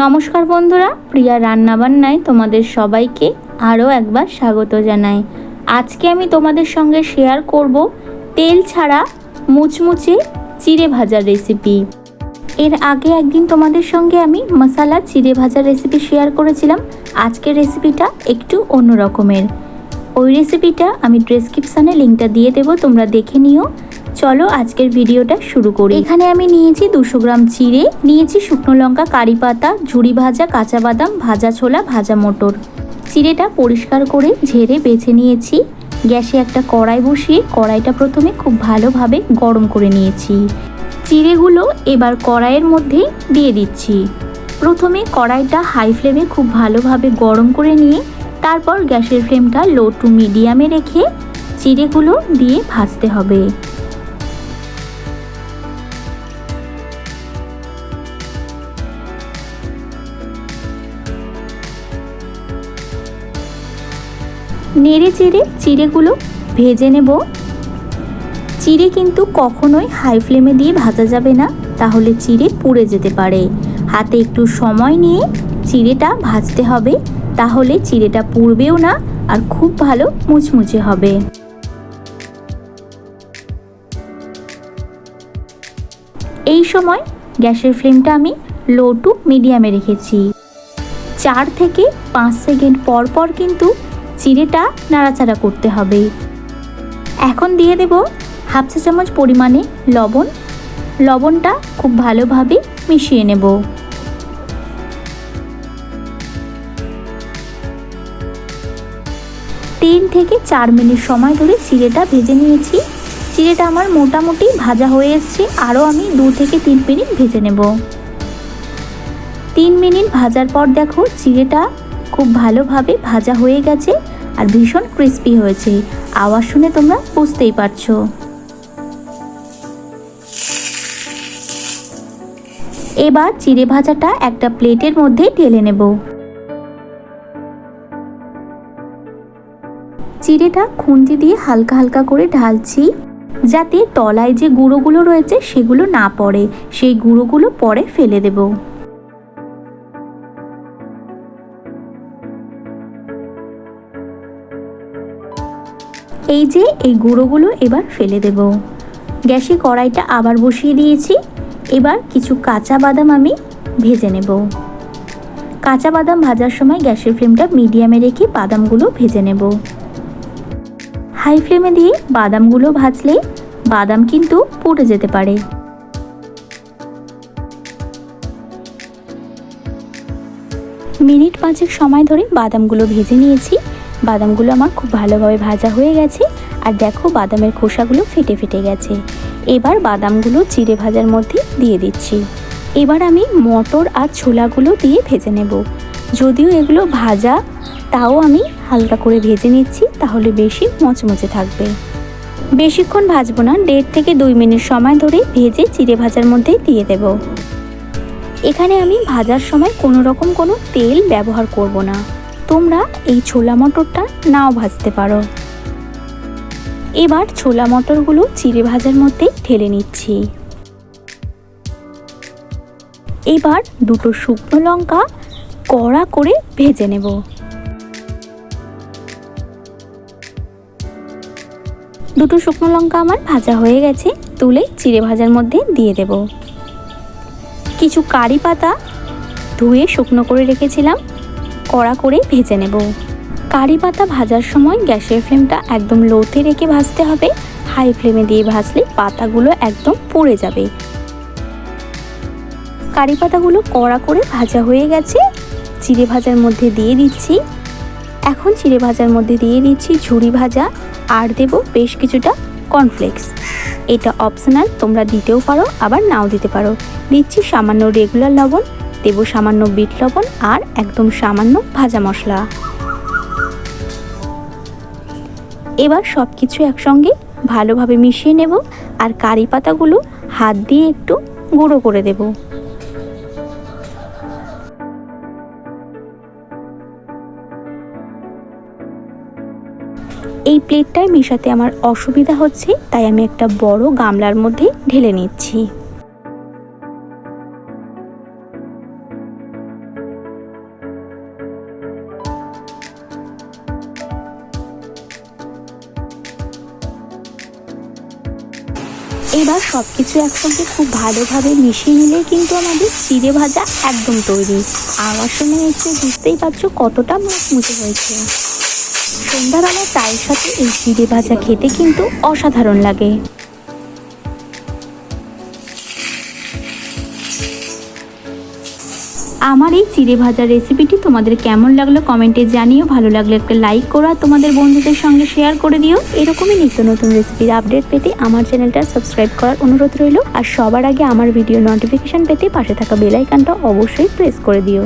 নমস্কার বন্ধুরা, প্রিয়া রান্নাবান্নায় তোমাদের সবাইকে আরও একবার স্বাগত জানাই। আজকে আমি তোমাদের সঙ্গে শেয়ার করব তেল ছাড়া মুচমুচে চিড়ে ভাজার রেসিপি এর আগে একদিন তোমাদের সঙ্গে আমি মশালা চিড়ে ভাজার রেসিপি শেয়ার করেছিলাম, আজকের রেসিপিটা একটু অন্য রকমের ওই রেসিপিটা আমি ডেসক্রিপশানে লিঙ্কটা দিয়ে দেবো, তোমরা দেখে নিও। চলো আজকের ভিডিওটা শুরু করি। এখানে আমি নিয়েছি দুশো গ্রাম চিড়ে, নিয়েছি শুকনো লঙ্কা, কারি পাতা ঝুড়ি ভাজা, কাঁচা বাদাম, ভাজা ছোলা, ভাজা মটর। চিড়েটা পরিষ্কার করে ঝেড়ে বেছে নিয়েছি। গ্যাসে একটা কড়াই বসিয়ে কড়াইটা প্রথমে খুব ভালোভাবে গরম করে নিয়েছি। চিড়েগুলো এবার কড়াইয়ের মধ্যে দিয়ে দিচ্ছি। প্রথমে কড়াইটা হাই ফ্লেমে খুব ভালোভাবে গরম করে নিয়ে, তারপর গ্যাসের ফ্লেমটা লো টু মিডিয়ামে রেখে চিড়েগুলো দিয়ে ভাজতে হবে। নেড়ে চেড়ে চিড়েগুলো ভেজে নেব। চিড়ে কিন্তু কখনোই হাই ফ্লেমে দিয়ে ভাজা যাবে না, তাহলে চিড়ে পুড়ে যেতে পারে। হাতে একটু সময় নিয়ে চিড়েটা ভাজতে হবে, তাহলে চিড়েটা পুড়বেও না আর খুব ভালো মুচমুচে হবে। এই সময় গ্যাসের ফ্লেমটা আমি লো টু মিডিয়ামে রেখেছি। চার থেকে পাঁচ সেকেন্ড পর পর কিন্তু চিড়েটা নাড়াচাড়া করতে হবে। এখন দিয়ে দেব হাফ চা চামচ পরিমাণে লবণ। লবণটা খুব ভালোভাবে মিশিয়ে নেব। তিন থেকে চার মিনিট সময় ধরে চিড়েটা ভেজে নিয়েছি। চিড়েটা আমার মোটামুটি ভাজা হয়ে এসছে, আরও আমি দু থেকে তিন মিনিট ভেজে নেব। তিন মিনিট ভাজার পর দেখো চিড়েটা খুব ভালোভাবে ভাজা হয়ে গেছে আর ভীষণ ক্রিস্পি হয়েছে। আওয়াজ শুনে তোমরা বুঝতেই পারছ। এবার চিড়ে ভাজাটা একটা প্লেটের মধ্যে ঢেলে নেব। চিড়েটা খুন্তি দিয়ে হালকা হালকা করে ঢালছি যাতে তলায় যে গুঁড়োগুলো রয়েছে সেগুলো না পড়ে। সেই গুঁড়োগুলো পরে ফেলে দেবো। এই যে এই গুঁড়োগুলো এবার ফেলে দেব। গ্যাসে কড়াইটা আবার বসিয়ে দিয়েছি। এবার কিছু কাঁচা বাদাম আমি ভেজে নেব। কাঁচা বাদাম ভাজার সময় গ্যাসের ফ্লেমটা মিডিয়ামে রেখে বাদামগুলো ভেজে নেব। হাই ফ্লেমে দিয়ে বাদামগুলো ভাজলে বাদাম কিন্তু পুড়ে যেতে পারে। মিনিট পাঁচেক সময় ধরে বাদামগুলো ভেজে নিয়েছি। বাদামগুলো আমার খুব ভালোভাবে ভাজা হয়ে গেছে আর দেখো বাদামের খোসাগুলো ফেটে ফেটে গেছে। এবার বাদামগুলো চিড়ে ভাজার মধ্যে দিয়ে দিচ্ছি। এবার আমি মটর আর ছোলাগুলো দিয়ে ভেজে নেব। যদিও এগুলো ভাজা, তাও আমি হালকা করে ভেজে নিচ্ছি, তাহলে বেশি মচমচে থাকবে। বেশিক্ষণ ভাজবো না, দেড় থেকে দুই মিনিট সময় ধরে ভেজে চিড়ে ভাজার মধ্যে দিয়ে দেব। এখানে আমি ভাজার সময় কোনো রকম কোনো তেল ব্যবহার করব না। তোমরা এই ছোলা মটরটা নাও ভাজতে পারো। এবার ছোলা মটরগুলো চিড়ে ভাজার মধ্যে ঢেলে নিচ্ছি। এবার দুটো শুকনো লঙ্কা কড়া করে ভেজে নেব। দুটো শুকনো লঙ্কা আমার ভাজা হয়ে গেছে, তুলে চিড়ে ভাজার মধ্যে দিয়ে দেব। কিছু কারি পাতা ধুয়ে শুকনো করে রেখেছিলাম কড়া করে ভেজে নেব। কারি পাতা ভাজার সময় গ্যাসের ফ্লেমটা একদম লোতে রেখে ভাজতে হবে। হাই ফ্লেমে দিয়ে ভাজলে পাতাগুলো একদম পুড়ে যাবে। কারি পাতাগুলো কড়া করে ভাজা হয়ে গেছে। চিড়ে ভাজার মধ্যে দিয়ে দিচ্ছি। এখন চিড়ে ভাজার মধ্যে দিয়ে দিচ্ছি ঝুড়ি ভাজা আর দেব বেশ কিছুটা কর্নফ্লেক্স। এটা অপশনাল, তোমরা দিতেও পারো, আবার নাও দিতে পারো। দিচ্ছি সামান্য রেগুলার লবণ দেব সামান্য বিট লবণ আর একদম সামান্য ভাজা মশলা। এবার সব কিছু একসঙ্গে ভালোভাবে মিশিয়ে নেব আর কারি পাতাগুলো হাত দিয়ে একটু গুঁড়ো করে দেব। এই প্লেটটায় মেশাতে আমার অসুবিধা হচ্ছে, তাই আমি একটা বড় গামলার মধ্যে ঢেলে নিচ্ছি। এবার সব কিছু একসঙ্গে খুব ভালোভাবে মিশিয়ে নিলে কিন্তু আমাদের চিড়ে ভাজা একদম তৈরি। আমার শুনে এসে বুঝতেই পারছ কতটা মুচমুচে হয়েছে। সন্ধ্যাবেলা চায়ের সাথে এই চিড়ে ভাজা খেতে কিন্তু অসাধারণ লাগে। আমার এই চিড়ে ভাজার রেসিপিটি তোমাদের কেমন লাগল কমেন্টে জানিও। ভালো লাগলে একটা লাইক করো আর তোমাদের বন্ধুদের সঙ্গে শেয়ার করে দিও। এরকমই নিত্য নতুন রেসিপির আপডেট পেতে আমার চ্যানেলটা সাবস্ক্রাইব করার অনুরোধ রইল। আর সবার আগে আমার ভিডিও নোটিফিকেশান পেতে পাশে থাকা বেলাইকানটা অবশ্যই প্রেস করে দিও।